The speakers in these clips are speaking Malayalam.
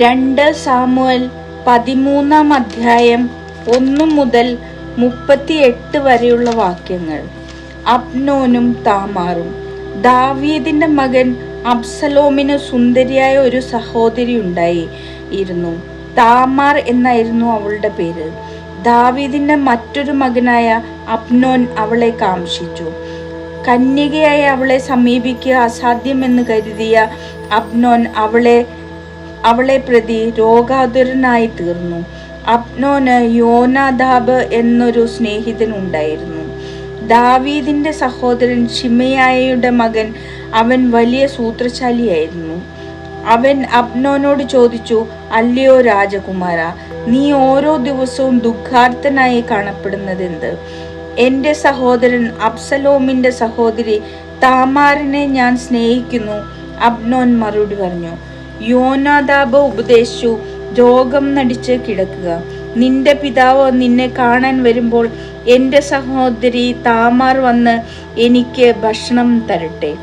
രണ്ട് സാമുവൽ പതിമൂന്നാം അധ്യായം ഒന്നു മുതൽ മുപ്പത്തിയെട്ട് വരെയുള്ള വാക്യങ്ങൾ. അബ്നോനും താമാറും. ദാവീദിന്റെ മകൻ അബ്സലോമിന് സുന്ദരിയായ ഒരു സഹോദരി ഉണ്ടായി ഇരുന്നു. താമാർ എന്നായിരുന്നു അവളുടെ പേര്. ദാവീദിന്റെ മറ്റൊരു മകനായ അബ്നോൻ അവളെ കാംക്ഷിച്ചു. കന്യകയായി അവളെ സമീപിക്കുക അസാധ്യമെന്ന് കരുതിയ അബ്നോൻ അവളെ അവളെ പ്രതി രോഗാതുരനായി തീർന്നു. അപ്നോന് യോനാദാബ് എന്നൊരു സ്നേഹിതനുണ്ടായിരുന്നു. ദാവീദിന്റെ സഹോദരൻ ഷിമയായയുടെ മകൻ അവൻ വലിയ സൂത്രശാലിയായിരുന്നു. അവൻ അപ്നോനോട് ചോദിച്ചു അല്ലയോ രാജകുമാര നീ ഓരോ ദിവസവും ദുഃഖാർത്ഥനായി കാണപ്പെടുന്നതെന്ത്? എന്റെ സഹോദരൻ അബ്സലോമിന്റെ സഹോദരി താമാറിനെ ഞാൻ സ്നേഹിക്കുന്നു അബ്നോൻ മറുപടി പറഞ്ഞു. യോനാദാബ് ഉപദേശിച്ചു രോഗം നടിച്ച് കിടക്കുക. നിന്റെ പിതാവ് നിന്നെ കാണാൻ വരുമ്പോൾ എന്റെ സഹോദരി താമാർ വന്ന് എനിക്ക് ഭക്ഷണം തരട്ടെ.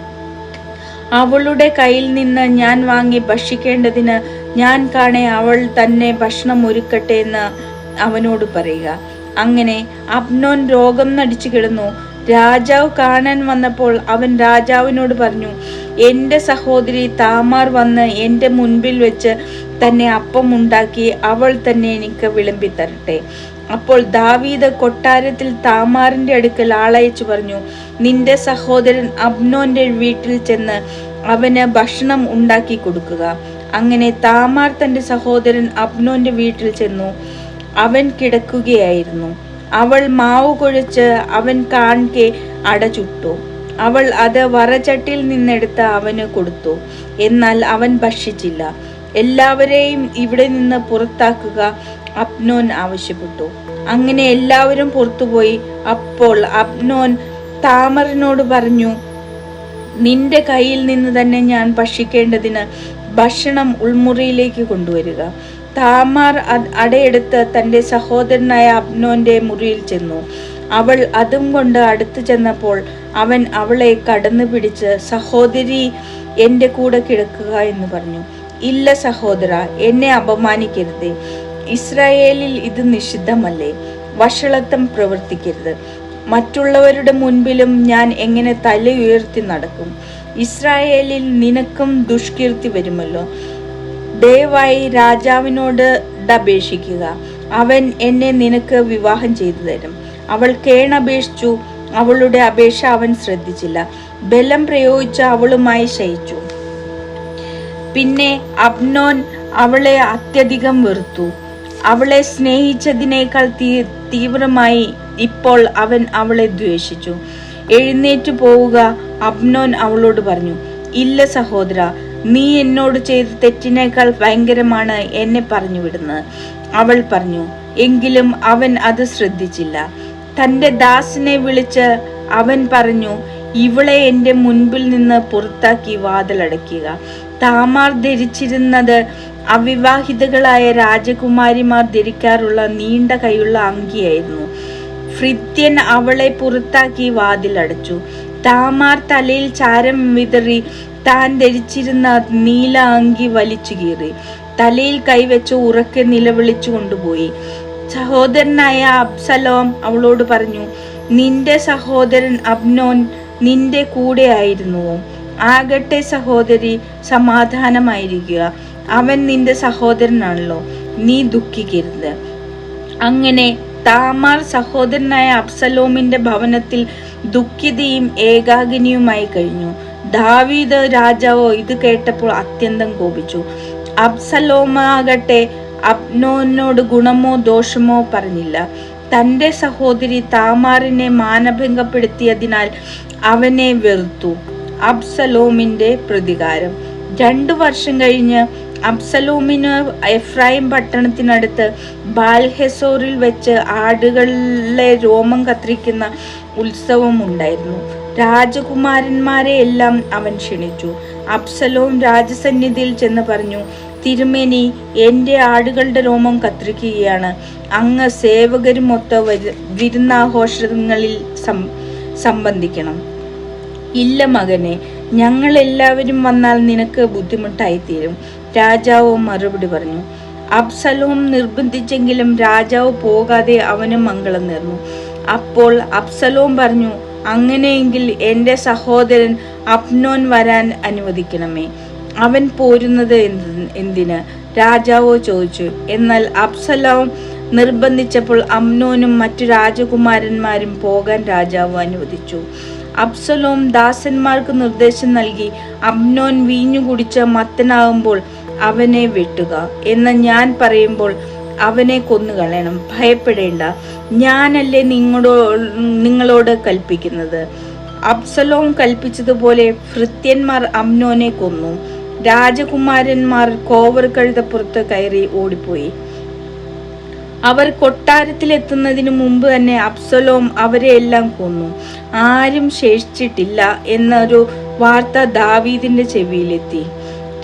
അവളുടെ കയ്യിൽ നിന്ന് ഞാൻ വാങ്ങി ഭക്ഷിക്കേണ്ടതിന് ഞാൻ കാണെ അവൾ തന്നെ ഭക്ഷണം ഒരുക്കട്ടെ എന്ന് അവനോട് പറയുക. അങ്ങനെ അബ്നോൻ രോഗം നടിച്ചു കിടന്നു. രാജാവ് കാണാൻ വന്നപ്പോൾ അവൻ രാജാവിനോട് പറഞ്ഞു എന്റെ സഹോദരി താമാർ വന്ന് എന്റെ മുൻപിൽ വെച്ച് തന്നെ അപ്പം ഉണ്ടാക്കി അവൾ തന്നെ എനിക്ക് വിളമ്പി തരട്ടെ. അപ്പോൾ ദാവീദ് കൊട്ടാരത്തിൽ താമാറിന്റെ അടുക്കൽ ആളയച്ചു പറഞ്ഞു നിന്റെ സഹോദരൻ അബ്നോന്റെ വീട്ടിൽ ചെന്ന് അവന് ഭക്ഷണം ഉണ്ടാക്കി കൊടുക്കുക. അങ്ങനെ താമാർ തന്റെ സഹോദരൻ അബ്നോന്റെ വീട്ടിൽ ചെന്നു അവൻ കിടക്കുകയായിരുന്നു. അവൾ മാവ് കൊഴിച്ച് അവൻ കാൺകെ അടചുട്ടു. അവൾ അത് വറചട്ടിൽ നിന്നെടുത്ത് അവന് കൊടുത്തു. എന്നാൽ അവൻ ഭക്ഷിച്ചില്ല. എല്ലാവരെയും ഇവിടെ നിന്ന് പുറത്താക്കുക അപ്നോൻ ആവശ്യപ്പെട്ടു. അങ്ങനെ എല്ലാവരും പുറത്തുപോയി. അപ്പോൾ അപ്നോൻ താമറിനോട് പറഞ്ഞു നിന്റെ കയ്യിൽ നിന്ന് തന്നെ ഞാൻ ഭക്ഷിക്കേണ്ടതിന് ഭക്ഷണം ഉൾമുറിയിലേക്ക് കൊണ്ടുവരിക. താമാർ അടയെടുത്ത് തന്റെ സഹോദരനായ അബ്നോന്റെ മുറിയിൽ ചെന്നു. അവൾ അതും കൊണ്ട് അടുത്തു ചെന്നപ്പോൾ അവൻ അവളെ കടന്നു പിടിച്ച് സഹോദരി എന്റെ കൂടെ കിടക്കുക എന്ന് പറഞ്ഞു. ഇല്ല സഹോദര എന്നെ അപമാനിക്കരുത്. ഇസ്രായേലിൽ ഇത് നിഷിദ്ധമല്ലേ? വഷളത്വം പ്രവർത്തിക്കരുത്. മറ്റുള്ളവരുടെ മുൻപിലും ഞാൻ എങ്ങനെ തല ഉയർത്തി നടക്കും? ഇസ്രായേലിൽ നിനക്കും ദുഷ്കീർത്തി വരുമല്ലോ. ദയവായി രാജാവിനോട് അപേക്ഷിക്കുക അവൻ എന്നെ നിനക്ക് വിവാഹം ചെയ്തു തരും. അവൾ കേണപേക്ഷിച്ചു. അവളുടെ അപേക്ഷ അവൻ ശ്രദ്ധിച്ചില്ല. ബലം പ്രയോഗിച്ച് അവളുമായി ശയിച്ചു. പിന്നെ അബ്നോൻ അവളെ അത്യധികം വെറുത്തു. അവളെ സ്നേഹിച്ചതിനേക്കാൾ തീ തീവ്രമായി ഇപ്പോൾ അവൻ അവളെ ദ്വേഷിച്ചു. എഴുന്നേറ്റ് പോവുക അബ്നോൻ അവളോട് പറഞ്ഞു ഇല്ല സഹോദര നീ എന്നോട് ചെയ്ത തെറ്റിനേക്കാൾ ഭയങ്കരമാണ് എന്നെ പറഞ്ഞു വിടുന്നത് അവൾ പറഞ്ഞു എങ്കിലും അവൻ അത് ശ്രദ്ധിച്ചില്ല. തന്റെ ദാസിനെ വിളിച്ച് അവൻ പറഞ്ഞു ഇവളെ എന്റെ മുൻപിൽ നിന്ന് പുറത്താക്കി വാതിലടയ്ക്കുക. താമാർ ധരിച്ചിരുന്നത് അവിവാഹിതകളായ രാജകുമാരിമാർ ധരിക്കാറുള്ള നീണ്ട കൈയുള്ള അങ്കിയായിരുന്നു. ഫ്രിത്യൻ അവളെ പുറത്താക്കി വാതിലടച്ചു. താമാർ തലയിൽ ചാരം വിതറി താൻ ധരിച്ചിരുന്ന നീല അങ്കി വലിച്ചു കീറി. തലയിൽ കൈവച്ച് ഉറക്കെ നിലവിളിച്ചു കൊണ്ടുപോയി. സഹോദരനായ അബ്സലോം അവളോട് പറഞ്ഞു നിന്റെ സഹോദരൻ അബ്നോൻ നിന്റെ കൂടെ ആയിരുന്നുവോ ആകട്ടെ സഹോദരി സമാധാനമായിരിക്കുക. അവൻ നിന്റെ സഹോദരനാണല്ലോ. നീ ദുഃഖിക്കരുത്. അങ്ങനെ താമാർ സഹോദരനായ അബ്സലോമിന്റെ ഭവനത്തിൽ ദുഃഖിതയും ഏകാഗിനിയുമായി കഴിഞ്ഞു. ദാവീദ് രാജാവോ ഇത് കേട്ടപ്പോൾ അത്യന്തം കോപിച്ചു. അബ്സലോമാകട്ടെ അബ്നോനോട് ഗുണമോ ദോഷമോ പറഞ്ഞില്ല. തന്റെ സഹോദരി താമാറിനെ മാനഭംഗപ്പെടുത്തിയതിനാൽ അവനെ വെറുത്തു. അബ്സലോമിന്റെ പ്രതികാരം. രണ്ടു വർഷം കഴിഞ്ഞ് അബ്സലോമിന് എഫ്രൈം പട്ടണത്തിനടുത്ത് ബാൽഹെസോറിൽ വെച്ച് ആടുകളിലെ രോമം കത്തിരിക്കുന്ന ഉത്സവം ഉണ്ടായിരുന്നു രാജകുമാരന്മാരെ എല്ലാം അവൻ ക്ഷണിച്ചു. അബ്സലോം രാജസന്നിധിയിൽ ചെന്ന് പറഞ്ഞു തിരുമേനി എന്റെ ആടുകളുടെ രോമം കത്തിരിക്കുകയാണ് അങ്ങ് സേവകരുമൊത്ത വിരുന്നാഘോഷങ്ങളിൽ സം സംബന്ധിക്കണം. ഇല്ല മകനെ ഞങ്ങൾ എല്ലാവരും വന്നാൽ നിനക്ക് ബുദ്ധിമുട്ടായി തീരും രാജാവ് മറുപടി പറഞ്ഞു അബ്സലോം നിർബന്ധിച്ചെങ്കിലും രാജാവ് പോകാതെ അവന് മംഗളം നേർന്നു. അപ്പോൾ അബ്സലോം പറഞ്ഞു അങ്ങനെയെങ്കിൽ എന്റെ സഹോദരൻ അപ്നോൻ വരാൻ അനുവദിക്കണമേ. അവൻ പോരുന്നത് എന്ത്- എന്തിന്? രാജാവോ ചോദിച്ചു. എന്നാൽ അബ്സലോം നിർബന്ധിച്ചപ്പോൾ അമ്നോനും മറ്റു രാജകുമാരന്മാരും പോകാൻ രാജാവ് അനുവദിച്ചു. അബ്സലോം ദാസന്മാർക്ക് നിർദ്ദേശം നൽകി അമ്നോൻ വീഞ്ഞു കുടിച്ച മത്തനാകുമ്പോൾ അവനെ വെട്ടുക. എന്ന് ഞാൻ പറയുമ്പോൾ അവനെ കൊന്നുകളയണം ഭയപ്പെടേണ്ട. ഞാനല്ലേ നിങ്ങളോ നിങ്ങളോട് കൽപ്പിക്കുന്നത്? അബ്സലോം കൽപ്പിച്ചതുപോലെ ഭൃത്യന്മാർ അമ്നോനെ കൊന്നു. രാജകുമാരന്മാർ കോവർ കഴുതപ്പുറത്ത് കയറി ഓടിപ്പോയി. അവർ കൊട്ടാരത്തിലെത്തുന്നതിന് മുമ്പ് തന്നെ അബ്സലോം അവരെ എല്ലാം കൊന്നു. ആരും ശേഷിച്ചിട്ടില്ല എന്നൊരു വാർത്ത ദാവീദിന്റെ ചെവിയിലെത്തി.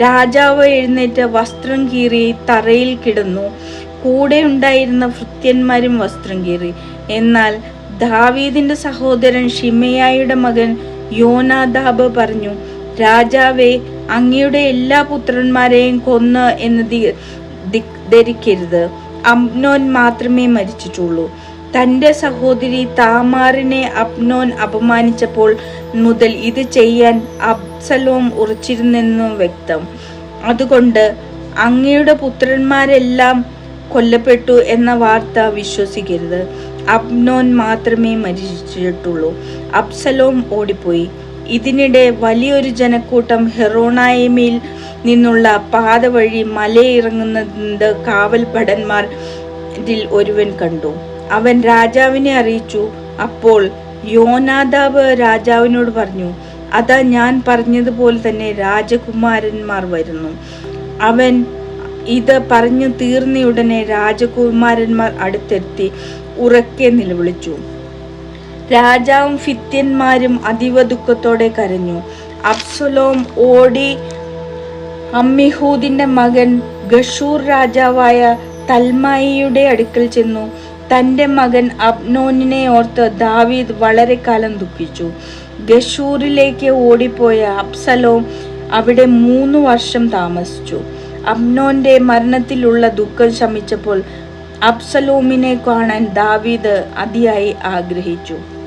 രാജാവ് എഴുന്നേറ്റ് വസ്ത്രം കീറി തറയിൽ കിടന്നു. കൂടെ ഉണ്ടായിരുന്ന ഭൃത്യന്മാരും വസ്ത്രം കീറി. എന്നാൽ ദാവീദിന്റെ സഹോദരൻ ഷിമയായുടെ മകൻ യോനാദാബ് പറഞ്ഞു രാജാവേ അങ്ങയുടെ എല്ലാ പുത്രന്മാരെയും കൊന്ന് എന്ന് ധരിക്കരുത്. അബ്നോൻ മാത്രമേ മരിച്ചിട്ടുള്ളൂ. തന്റെ സഹോദരി താമാറിനെ അബ്നോൻ അപമാനിച്ചപ്പോൾ മുതൽ ഇത് ചെയ്യാൻ അബ്സലോം ഉറച്ചിരുന്നെന്നും വ്യക്തം. അതുകൊണ്ട് അങ്ങയുടെ പുത്രന്മാരെല്ലാം കൊല്ലപ്പെട്ടു എന്ന വാർത്ത വിശ്വസിക്കരുത്. അബ്നോൻ മാത്രമേ മരിച്ചിട്ടുള്ളൂ. അബ്സലോം ഓടിപ്പോയി. ഇതിനിടെ വലിയൊരു ജനക്കൂട്ടം ഹെറോണായമയിൽ നിന്നുള്ള പാത വഴി മലയിറങ്ങുന്നത് കാവൽ ഭടന്മാർ ഒരുവൻ കണ്ടു. അവൻ രാജാവിനെ അറിയിച്ചു. അപ്പോൾ യോനാദാബ് രാജാവിനോട് പറഞ്ഞു അതാ ഞാൻ പറഞ്ഞതുപോലെ തന്നെ രാജകുമാരന്മാർ വരുന്നു. അവൻ ഇത് പറഞ്ഞു തീർന്നയുടനെ രാജകുമാരന്മാർ അടുത്തെത്തി ഉറക്കെ നിലവിളിച്ചു. രാജാവും ഫിത്യന്മാരും അതീവ ദുഃഖത്തോടെ കരഞ്ഞു. അബ്സലോം ഓടി അമ്മിഹൂദിന്റെ മകൻ ഗഷൂർ രാജാവായ തൽമായിയുടെ അടുക്കൽ ചെന്നു. തന്റെ മകൻ അബ്നോനിനെ ഓർത്ത് ദാവീദ് വളരെ കാലം ദുഃഖിച്ചു. ഗഷൂറിലേക്ക് ഓടിപ്പോയ അബ്സലോം അവിടെ മൂന്ന് വർഷം താമസിച്ചു. അബ്നോന്റെ മരണത്തിലുള്ള ദുഃഖം ശമിച്ചപ്പോൾ അബ്സലോമിനെ കാണാൻ ദാവീദ് അതിയായി ആഗ്രഹിച്ചു.